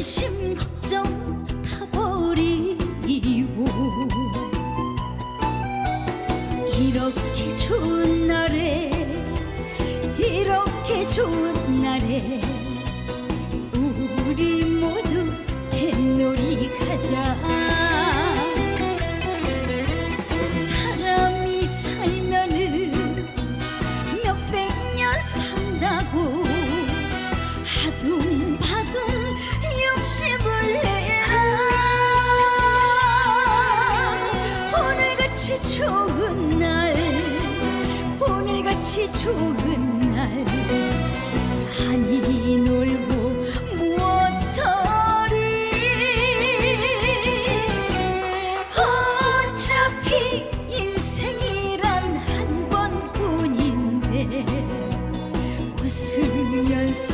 근심 걱정 다 버리고. 이렇게 좋은 날에 이렇게 좋은 날에 우리 모두 뱃놀이 가자. 좋은 날. 한이 놀고 무엇하리. 어차피 인생이란 한 번뿐인데 웃으면서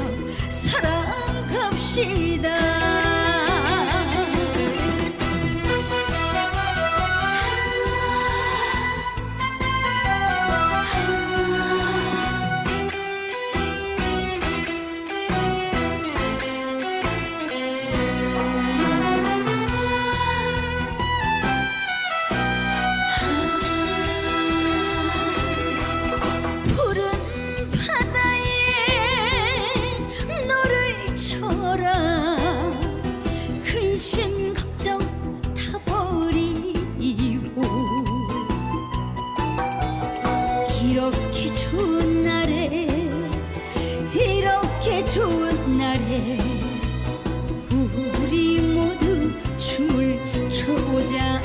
살아갑시다 근심 걱정 다 버리고 이렇게 좋은 날에 이렇게 좋은 날에 우리 모두 춤을 춰보자.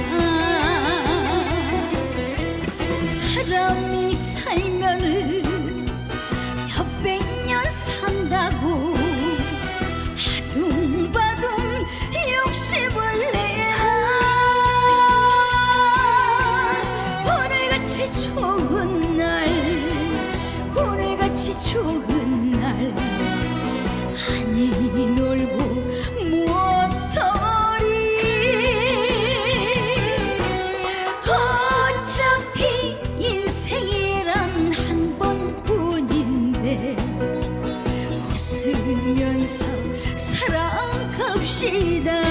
사람이 살면은 이 놀고 무엇더리 어차피 인생이란 한 번뿐인데 웃으면서 사랑합시다.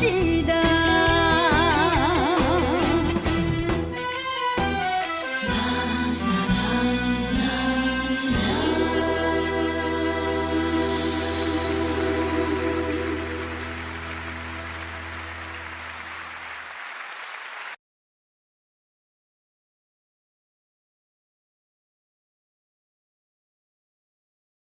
心。